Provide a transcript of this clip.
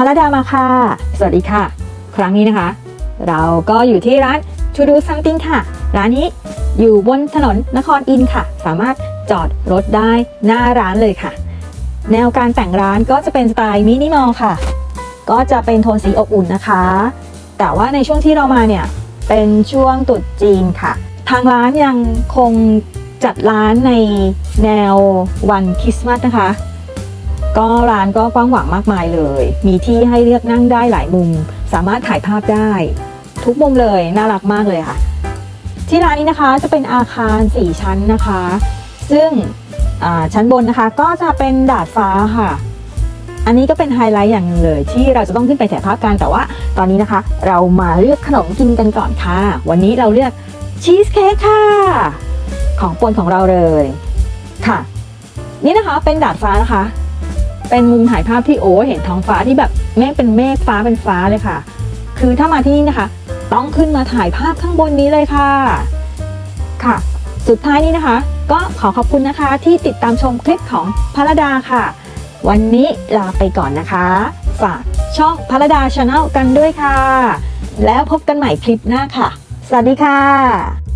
พระดามาค่ะ สวัสดีค่ะ ครั้งนี้นะคะ เราก็อยู่ที่ร้าน To Do Something ค่ะ ร้านนี้อยู่บนถนนนครอินค่ะ สามารถจอดรถได้หน้าร้านเลยค่ะ แนวการแต่งร้านก็จะเป็นสไตล์มินิมอลค่ะ ก็จะเป็นโทนสีอบอุ่นนะคะ แต่ว่าในช่วงที่เรามาเนี่ย เป็นช่วงตรุษจีนค่ะ ทางร้านยังคงจัดร้านในแนววันคริสต์มาสนะคะ ก็ร้านก็กว้างขวางมากมายเลย มีที่ให้เลือกนั่งได้หลายมุม สามารถถ่ายภาพได้ ทุกมุมเลยน่ารักมากเลยค่ะ ที่ร้านนี้นะคะจะเป็นอาคาร 4 ชั้นนะคะ ซึ่งชั้นบนนะคะก็จะเป็นดาดฟ้าค่ะ อันนี้ก็เป็นไฮไลท์อย่างนึงเลย ที่เราจะต้องขึ้นไปถ่ายภาพกันแต่ว่า ตอนนี้นะคะ เรามาเลือกขนมกินกันก่อนค่ะ วันนี้เราเลือกชีสเค้กค่ะ ของปรดของเราเลยค่ะ นี่นะคะเป็นดาดฟ้านะคะ เป็นมุมถ่ายภาพที่โอ้เห็นท้องฟ้าที่แบบเมฆเป็นเมฆฟ้าเป็นฟ้าเลยค่ะ คือถ้ามาที่นี่นะคะ ต้องขึ้นมาถ่ายภาพข้างบนนี้เลยค่ะค่ะ สุดท้ายนี้นะคะ ก็ขอขอบคุณนะคะที่ติดตามชมคลิปของพระดาค่ะ วันนี้ลาไปก่อนนะคะ ฝากช่องพระดาชาแนลกันด้วยค่ะ แล้วพบกันใหม่คลิปหน้าค่ะ สวัสดีค่ะ